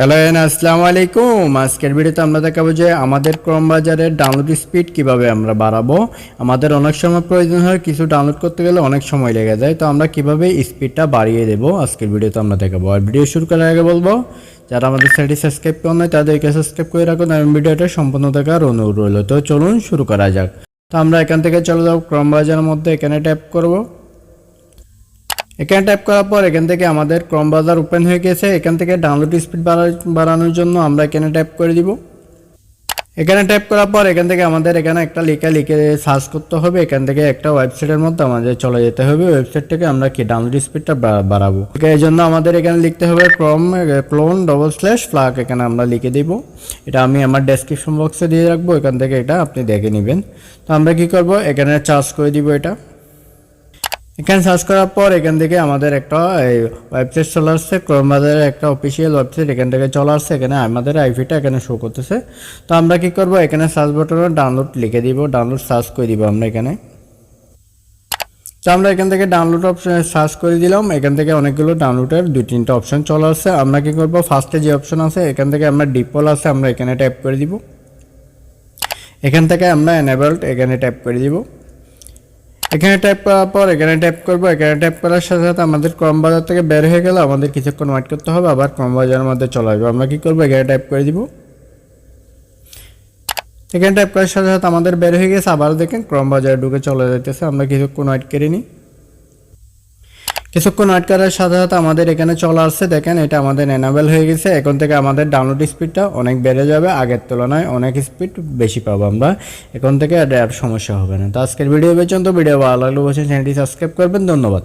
Hello N আসসালামু আলাইকুম আজকের ভিডিওতে আমরা দেখাবো যে আমাদের ক্রম বাজারের ডাউনলোড স্পিড কীভাবে আমরা বাড়াবো। আমাদের অনেক সময় প্রয়োজন হয় কিছু ডাউনলোড করতে গেলে অনেক সময় লেগে যায়। তো আমরা কীভাবে স্পিডটা বাড়িয়ে দেবো আজকের ভিডিওতে আমরা দেখাবো। আর ভিডিও শুরু করার আগে বলব, যারা আমাদের চ্যানেলটি সাবস্ক্রাইব করেন নাই, তাদেরকে সাবস্ক্রাইব করে রাখুন এবং ভিডিওটা সম্পূর্ণ দেখার অনুরোধ রইল। তো চলুন শুরু করা যাক। তো আমরা এখান থেকে চলে যাব, ক্রম বাজারের মধ্যে এখানে ট্যাপ করব। এখানে টাইপ করার পর এখান থেকে আমাদের ক্রম বাজার ওপেন হয়ে গেছে। এখান থেকে ডাউনলোড স্পিড বাড়ানোর জন্য আমরা এখানে টাইপ করে দিব। এখানে টাইপ করার পর এখান থেকে আমাদের এখানে একটা লেখা লিখে সার্চ করতে হবে। এখান থেকে একটা ওয়েবসাইটের মধ্যে আমাদের চলে যেতে হবে। ওয়েবসাইট থেকে আমরা কি ডাউনলোড স্পিডটা বাড়াবো? এই জন্য আমাদের এখানে লিখতে হবে ক্রম ক্লোন ডবল স্ল্যাশ ফ্লাগ এখানে আমরা লিখে দিব। এটা আমি আমার ডেসক্রিপশন বক্সে দিয়ে রাখব। এখান থেকে এটা আপনি দেখে নেবেন। তো আমরা কি করব? এখানে চার্জ করে দিব এটা। এখানে সার্চ করার পর এখান থেকে আমাদের একটা ওয়েবসাইট চলে আসছে। ক্রোম বাজারের একটা অফিসিয়াল ওয়েবসাইট এখান থেকে চলে আসছে। এখানে আমাদের আইপিটা এখানে শো করতেছে। তো আমরা কি করব? এখানে সার্চ বাটনে ডাউনলোড লিখে দিব। ডাউনলোড সার্চ করে দিব আমরা এখানে। তো আমরা এখান থেকে ডাউনলোড অপশন সার্চ করে দিলাম। এখান থেকে অনেকগুলো ডাউনলোডের দুই তিনটা অপশন চলে আসছে। আমরা কি করব? ফার্স্টে যে অপশন আছে, এখান থেকে আমরা ডিপল আছে, আমরা এখানে ট্যাপ করে দিব। এখান থেকে আমরা এনেবলড এখানে ট্যাপ করে দিব। এখানে ট্যাপ করার পর, এখানে ট্যাপ করব, এখানে ট্যাপ করার সাথে সাথে আমাদের ক্রম বাজার থেকে বের হয়ে গেলে আমাদের কিছুক্ষণ ওয়েট করতে হবে, আবার ক্রম বাজারের মধ্যে চলে আসবে। আমরা কী করব? এখানে ট্যাপ করে দিব। এখানে ট্যাপ করার সাথে সাথে আমাদের বের হয়ে গেছে, আবার দেখেন ক্রম বাজারে ঢুকে চলে যেতেছে আমরা কিছুক্ষণ ওয়েট করে নিই কিছুক্ষণ আটকারের করার সাথে সাথে আমাদের এখানে চলে আসছে। দেখেন, এটা আমাদের এনাবেল হয়ে গেছে। এখন থেকে আমাদের ডাউনলোড স্পিডটা অনেক বেড়ে যাবে। আগের তুলনায় অনেক স্পিড বেশি পাবো আমরা। এখন থেকে আর সমস্যা হবে না। তো আজকের ভিডিও পর্যন্ত। ভিডিও ভালো লাগলে অবশ্যই চ্যানেলটি সাবস্ক্রাইব করবেন। ধন্যবাদ।